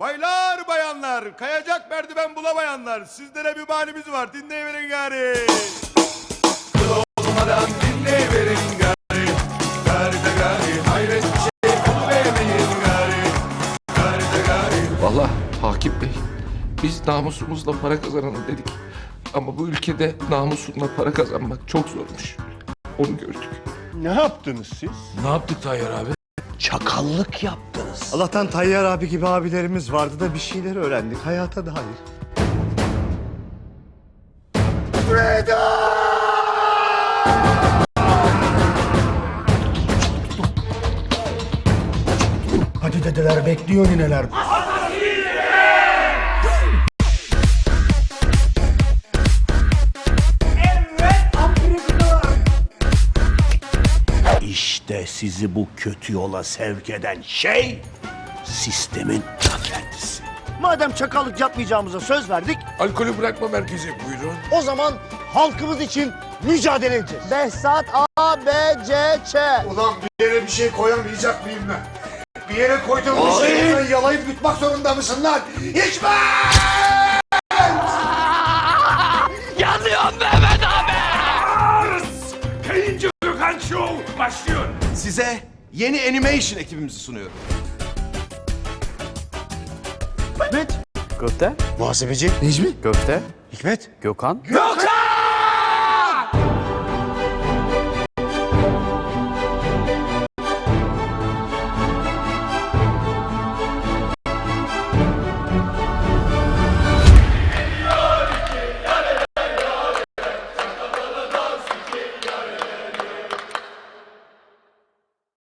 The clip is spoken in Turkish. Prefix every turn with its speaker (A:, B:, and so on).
A: Baylar bayanlar, kayacak merdiven bulamayanlar, sizlere bir bahanemiz var, dinleyiverin gari. Kıl olmadan dinleyiverin gari. Gari de gari, hayret bir şey buluvermeyin gari. Gari de gari.
B: Vallahi hakim bey biz namusumuzla para kazanalım dedik. Ama bu ülkede namusunla para kazanmak çok zormuş. Onu gördük.
A: Ne yaptınız siz?
C: Ne yaptık Tayyar abi?
D: Çakallık yaptınız.
E: Allah'tan Tayyar abi gibi abilerimiz vardı da bir şeyler öğrendik hayata dair.
D: Hadi dedeler bekliyor nineler. İşte sizi bu kötü yola sevk eden şey sistemin ta kendisi. Madem çakallık yapmayacağımıza söz verdik,
B: Alkolü bırakma merkezi buyurun.
E: O zaman halkımız için mücadele edeceğiz. Behzat A, B, C, Ç.
F: Ulan bir yere bir şey koyamayacak mıyım ben? Bir yere koyduğum bir şeyi yalayıp yutmak zorunda mısın lan? İçme!
A: Kayıncı başlıyor.
G: Size yeni animation ekibimizi sunuyorum.
E: Muhasebeci. Necmi.
D: Gökte,
E: Hikmet.
D: Gökhan.
E: Gökhan!